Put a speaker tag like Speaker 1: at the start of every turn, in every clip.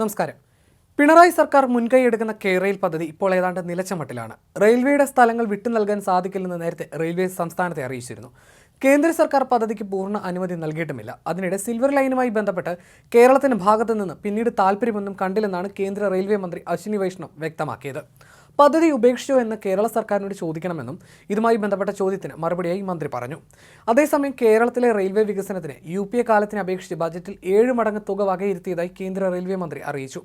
Speaker 1: നമസ്കാരം. പിണറായി സർക്കാർ മുൻകൈയെടുക്കുന്ന കേരയിൽ പദ്ധതി ഇപ്പോൾ ഏതാണ്ട് നിലച്ചമട്ടിലാണ്. റെയിൽവേയുടെ സ്ഥലങ്ങൾ വിട്ടു നൽകാൻ സാധിക്കില്ലെന്ന് നേരത്തെ റെയിൽവേ സംസ്ഥാനത്തെ അറിയിച്ചിരുന്നു. കേന്ദ്ര സർക്കാർ പദ്ധതിക്ക് പൂർണ അനുമതി നൽകിയിട്ടുമില്ല. അതിനിടെ സിൽവർ ലൈനുമായി ബന്ധപ്പെട്ട് കേരളത്തിന്റെ ഭാഗത്തു നിന്ന് പിന്നീട് താല്പര്യമൊന്നും കണ്ടില്ലെന്നാണ് കേന്ദ്ര റെയിൽവേ മന്ത്രി അശ്വിനി വൈഷ്ണവ് വ്യക്തമാക്കിയത്. പദ്ധതി ഉപേക്ഷിച്ചു എന്ന് കേരള സർക്കാരിനോട് ചോദിക്കണമെന്നും ഇതുമായി ബന്ധപ്പെട്ട ചോദ്യത്തിന് മറുപടിയായി മന്ത്രി പറഞ്ഞു. അതേസമയം കേരളത്തിലെ റെയിൽവേ വികസനത്തിന് യു പി എ കാലത്തിനെ അപേക്ഷിച്ച് ബജറ്റിൽ ഏഴ് മടങ്ങ് തുക വകയിരുത്തിയതായി കേന്ദ്ര റെയിൽവേ മന്ത്രി അറിയിച്ചു.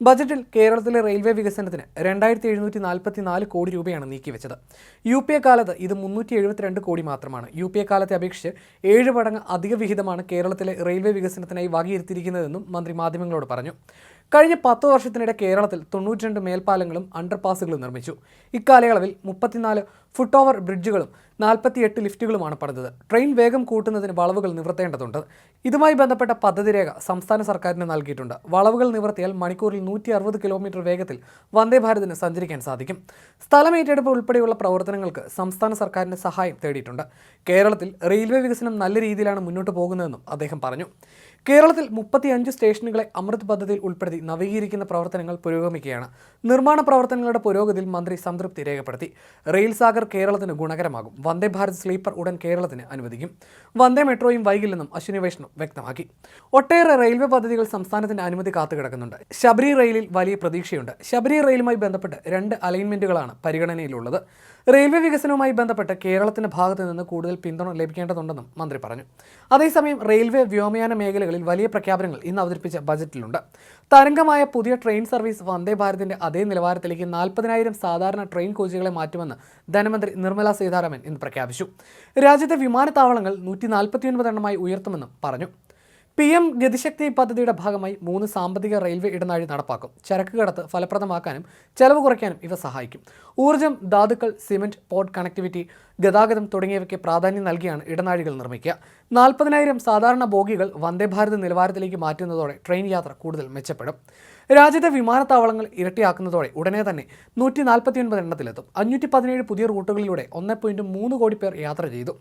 Speaker 1: ബജറ്റിൽ കേരളത്തിലെ റെയിൽവേ വികസനത്തിന് രണ്ടായിരത്തി എഴുന്നൂറ്റി നാൽപ്പത്തി നാല് കോടി രൂപയാണ് നീക്കിവെച്ചത്. യു പി എ കാലത്ത് ഇത് മുന്നൂറ്റി എഴുപത്തിരണ്ട് കോടി മാത്രമാണ്. യു പി എ കാലത്തെ അപേക്ഷിച്ച് ഏഴ് മടങ്ങ് അധിക വിഹിതമാണ് കേരളത്തിലെ റെയിൽവേ വികസനത്തിനായി വകയിരുത്തിയിരിക്കുന്നതെന്നും മന്ത്രി മാധ്യമങ്ങളോട് പറഞ്ഞു. കഴിഞ്ഞ പത്ത് വർഷത്തിനിടെ കേരളത്തിൽ തൊണ്ണൂറ്റിരണ്ട് മേൽപ്പാലങ്ങളും അണ്ടർപാസുകളും നിർമ്മിച്ചു. ഇക്കാലയളവിൽ മുപ്പത്തിനാല് ഫുട് ഓവർ ബ്രിഡ്ജുകളും നാൽപ്പത്തിയെട്ട് ലിഫ്റ്റുകളുമാണ് പണിതത്. ട്രെയിൻ വേഗം കൂട്ടുന്നതിന് വളവുകൾ നിവർത്തേണ്ടതുണ്ട്. ഇതുമായി ബന്ധപ്പെട്ട പദ്ധതി രേഖ സംസ്ഥാന സർക്കാരിന് നൽകിയിട്ടുണ്ട്. വളവുകൾ നിവർത്തിയാൽ മണിക്കൂറിൽ നൂറ്റി അറുപത് കിലോമീറ്റർ വേഗത്തിൽ വന്ദേ ഭാരതിന് സഞ്ചരിക്കാൻ സാധിക്കും. സ്ഥലം ഏറ്റെടുപ്പ് ഉൾപ്പെടെയുള്ള പ്രവർത്തനങ്ങൾക്ക് സംസ്ഥാന സർക്കാരിന്റെ സഹായം തേടിയിട്ടുണ്ട്. കേരളത്തിൽ റെയിൽവേ വികസനം നല്ല രീതിയിലാണ് മുന്നോട്ട് പോകുന്നതെന്നും അദ്ദേഹം പറഞ്ഞു. കേരളത്തിൽ മുപ്പത്തിയഞ്ച് സ്റ്റേഷനുകളെ അമൃത് പദ്ധതിയിൽ ഉൾപ്പെടുത്തി നവീകരിക്കുന്ന പ്രവർത്തനങ്ങൾ പുരോഗമിക്കുകയാണ്. നിർമ്മാണ പ്രവർത്തനങ്ങളുടെ പുരോഗതിയിൽ മന്ത്രി സംതൃപ്തി രേഖപ്പെടുത്തി. റെയിൽ സാഗർ കേരളത്തിന് ഗുണകരമാകും. വന്ദേ ഭാരത് സ്ലീപ്പർ ഉടൻ കേരളത്തിന് അനുവദിക്കും. വന്ദേ മെട്രോയും വൈകില്ലെന്നും അശ്വിനി വൈഷ്ണവ് വ്യക്തമാക്കി. ഒട്ടേറെ റെയിൽവേ പദ്ധതികൾ സംസ്ഥാനത്തിന്റെ അനുമതി കാത്തുകിടക്കുന്നുണ്ട് ശബരി റെയിലിൽ വലിയ പ്രതീക്ഷയുണ്ട്. ശബരി റെയിലുമായി ബന്ധപ്പെട്ട് രണ്ട് അലൈൻമെന്റുകളാണ് പരിഗണനയിലുള്ളത്. റെയിൽവേ വികസനവുമായി ബന്ധപ്പെട്ട് കേരളത്തിന്റെ ഭാഗത്ത് നിന്ന് കൂടുതൽ പിന്തുണ ലഭിക്കേണ്ടതുണ്ടെന്നും മന്ത്രി പറഞ്ഞു. അതേസമയം റെയിൽവേ വ്യോമയാന മേഖലകളിൽ വലിയ പ്രഖ്യാപനങ്ങൾ ഇന്ന് അവതരിപ്പിച്ച ബജറ്റിലുണ്ട്. തരംഗമായ പുതിയ ട്രെയിൻ സർവീസ് വന്ദേ ഭാരതിന്റെ അതേ നിലവാരത്തിലേക്ക് നാൽപ്പതിനായിരം സാധാരണ ട്രെയിൻ കോച്ചുകളെ മാറ്റുമെന്ന് ധനമന്ത്രി നിർമ്മല സീതാരാമൻ ഇന്ന് പ്രഖ്യാപിച്ചു. രാജ്യത്തെ വിമാനത്താവളങ്ങൾ നൂറ്റി നാൽപ്പത്തിയൊൻപത് എണ്ണമായി ഉയർത്തുമെന്നും പറഞ്ഞു. പി എം ഗതിശക്തി പദ്ധതിയുടെ ഭാഗമായി മൂന്ന് സാമ്പത്തിക റെയിൽവേ ഇടനാഴി നടപ്പാക്കും. ചരക്ക് കടത്ത് ഫലപ്രദമാക്കാനും ചെലവ് കുറയ്ക്കാനും ഇവ സഹായിക്കും. ഊർജം ധാതുക്കൾ സിമന്റ് പോർട്ട് കണക്ടിവിറ്റി ഗതാഗതം തുടങ്ങിയവയ്ക്ക് പ്രാധാന്യം നൽകിയാണ് ഇടനാഴികൾ നിർമ്മിക്കുക. നാൽപ്പതിനായിരം സാധാരണ ബോഗികൾ വന്ദേഭാരത് നിലവാരത്തിലേക്ക് മാറ്റുന്നതോടെ ട്രെയിൻ യാത്ര കൂടുതൽ മെച്ചപ്പെടും. രാജ്യത്തെ വിമാനത്താവളങ്ങൾ ഇരട്ടിയാക്കുന്നതോടെ ഉടനെ തന്നെ നൂറ്റി നാൽപ്പത്തിയൊൻപത് എണ്ണത്തിലെത്തും. അഞ്ഞൂറ്റി പതിനേഴ് പുതിയ റൂട്ടുകളിലൂടെ ഒന്ന് പോയിന്റ് മൂന്ന് കോടി പേർ യാത്ര ചെയ്തു.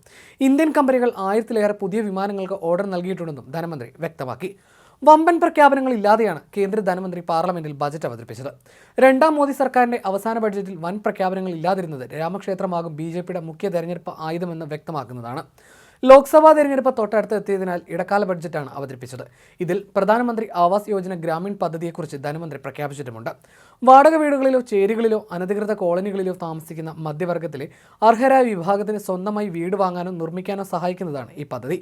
Speaker 1: ഇന്ത്യൻ കമ്പനികൾ ആയിരത്തിലേറെ പുതിയ വിമാനങ്ങൾക്ക് ഓർഡർ നൽകിയിട്ടുണ്ടെന്നും ധനമന്ത്രി വ്യക്തമാക്കി. വമ്പൻ പ്രഖ്യാപനങ്ങൾ ഇല്ലാതെയാണ് കേന്ദ്ര ധനമന്ത്രി പാർലമെന്റിൽ ബജറ്റ് അവതരിപ്പിച്ചത്. രണ്ടാം മോദി സർക്കാരിന്റെ അവസാന ബഡ്ജറ്റിൽ വൻ പ്രഖ്യാപനങ്ങൾ ഇല്ലാതിരുന്നത് രാമക്ഷേത്രമാകും ബി ജെ പിയുടെ മുഖ്യ തെരഞ്ഞെടുപ്പ് ആയുധമെന്ന് വ്യക്തമാക്കുന്നതാണ്. ലോക്സഭാ തെരഞ്ഞെടുപ്പ് തൊട്ടടുത്ത് എത്തിയതിനാൽ ഇടക്കാല ബഡ്ജറ്റാണ് അവതരിപ്പിച്ചത്. ഇതിൽ പ്രധാനമന്ത്രി ആവാസ് യോജന ഗ്രാമീൺ പദ്ധതിയെക്കുറിച്ച് ധനമന്ത്രി പ്രഖ്യാപിച്ചിട്ടുമുണ്ട്. വാടക വീടുകളിലോ ചേരികളിലോ അനധികൃത കോളനികളിലോ താമസിക്കുന്ന മധ്യവർഗത്തിലെ അർഹരായ വിഭാഗത്തിന് സ്വന്തമായി വീട് വാങ്ങാനോ നിർമ്മിക്കാനോ സഹായിക്കുന്നതാണ് ഈ പദ്ധതി.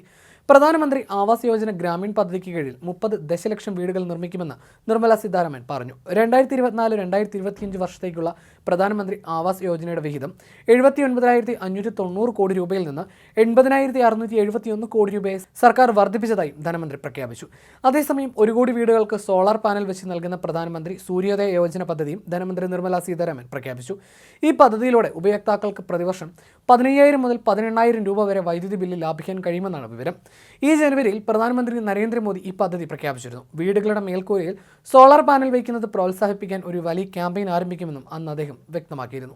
Speaker 1: പ്രധാനമന്ത്രി ആവാസ് യോജന ഗ്രാമീൺ പദ്ധതിക്ക് കീഴിൽ മുപ്പത് ദശലക്ഷം വീടുകൾ നിർമ്മിക്കുമെന്ന് നിർമ്മല സീതാരാമൻ പറഞ്ഞു. രണ്ടായിരത്തി ഇരുപത്തിനാല് രണ്ടായിരത്തി ഇരുപത്തിയഞ്ച് വർഷത്തേക്കുള്ള പ്രധാനമന്ത്രി ആവാസ് യോജനയുടെ വിഹിതം എഴുപത്തി ഒൻപതിനായിരത്തി അഞ്ഞൂറ്റി തൊണ്ണൂറ് കോടി രൂപയിൽ നിന്ന് എൺപതിനായിരത്തി അറുന്നൂറ്റി എഴുപത്തിയൊന്ന് കോടി രൂപയെ സർക്കാർ വർദ്ധിപ്പിച്ചതായും ധനമന്ത്രി പ്രഖ്യാപിച്ചു. അതേസമയം ഒരു കോടി വീടുകൾക്ക് സോളാർ പാനൽ വെച്ച് നൽകുന്ന പ്രധാനമന്ത്രി സൂര്യോദയ യോജന പദ്ധതിയും ധനമന്ത്രി നിർമ്മല സീതാരാമൻ പ്രഖ്യാപിച്ചു. ഈ പദ്ധതിയിലൂടെ ഉപയോക്താക്കൾക്ക് പ്രതിവർഷം പതിനയ്യായിരം മുതൽ പതിനെണ്ണായിരം രൂപ വരെ വൈദ്യുതി ബില്ല് ലാഭിക്കാൻ കഴിയുമെന്നാണ് വിവരം. ഈ ജനുവരിയിൽ പ്രധാനമന്ത്രി നരേന്ദ്രമോദി ഈ പദ്ധതി പ്രഖ്യാപിച്ചിരുന്നു. വീടുകളുടെ മേൽക്കൂരയിൽ സോളാർ പാനൽ വയ്ക്കുന്നത് പ്രോത്സാഹിപ്പിക്കാൻ ഒരു വലിയ ക്യാമ്പയിൻ ആരംഭിക്കുമെന്നും അന്ന് അദ്ദേഹം വ്യക്തമാക്കിയിരുന്നു.